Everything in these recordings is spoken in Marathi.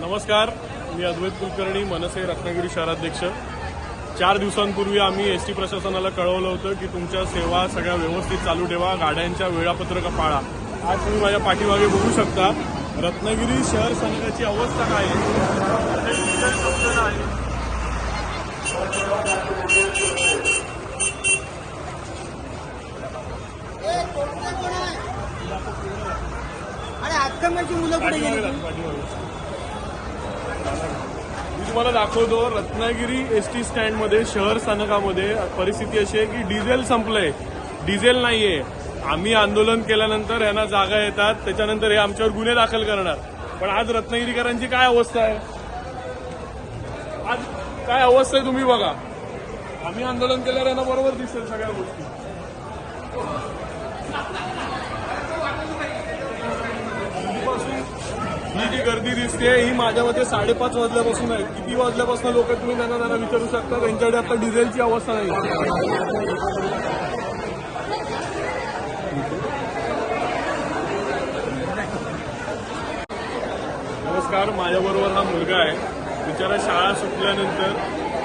नमस्कार मी अद्वैत कुलकर्णी मनसे रत्नागिरी शहराध्यक्ष. चार दिवसांपूर्वी आम्ही एस टी प्रशासनाला कळवलं होतं की तुमच्या सेवा सगळ्या व्यवस्थित चालू ठेवा गाड्यांच्या वेळापत्रक पाळा. आज तुम्ही माझ्या पाठीमागे बघू शकता रत्नागिरी शहर संघाची अवस्था काय आहे? अरे मुलं कुठे गेली पाठीमागे पाठीमागे. मी तुम्हाला दाखवतो रत्नागिरी एस टी स्टँडमध्ये शहर स्थानकामध्ये परिस्थिती अशी आहे की डिझेल संपलंय. डिझेल नाहीये. आम्ही आंदोलन केल्यानंतर यांना जागा येतात त्याच्यानंतर हे आमच्यावर गुन्हे दाखल करणार. पण आज रत्नागिरीकरांची काय अवस्था आहे? आज काय अवस्था आहे तुम्ही बघा. आम्ही आंदोलन केल्यावर यांना बरोबर दिसेल सगळ्या गोष्टी. ही जी गर्दी दिसते ही माझ्या मते साडेपाच वाजल्यापासून आहे. किती वाजल्यापासून लोक तुम्ही त्यांना त्यांना विचारू शकता? त्यांच्याकडे आता डिझेलची अवस्था नाही. नमस्कार माझ्याबरोबर हा मुलगा आहे. बिचारा शाळा सुटल्यानंतर.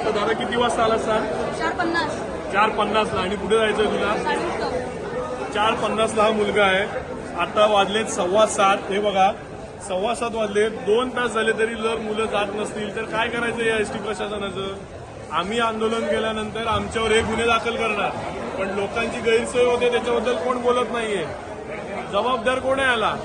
तर दादा किती वाजता आला चार पन्नास. चार पन्नासला. आणि कुठे जायचं तुला? चार पन्नासला हा मुलगा आहे. आता वाजलेत सव्वा सात. हे बघा सव्वा सात वाजले दोन तास झाले तरी जर मुलं जात नसतील तर काय करायचं या एसटी प्रशासनाचं? आम्ही आंदोलन केल्यानंतर आमच्यावर हे गुन्हे दाखल करणार. पण लोकांची गैरसोय होते त्याच्याबद्दल कोण बोलत नाहीये? जबाबदार कोण आहे याला?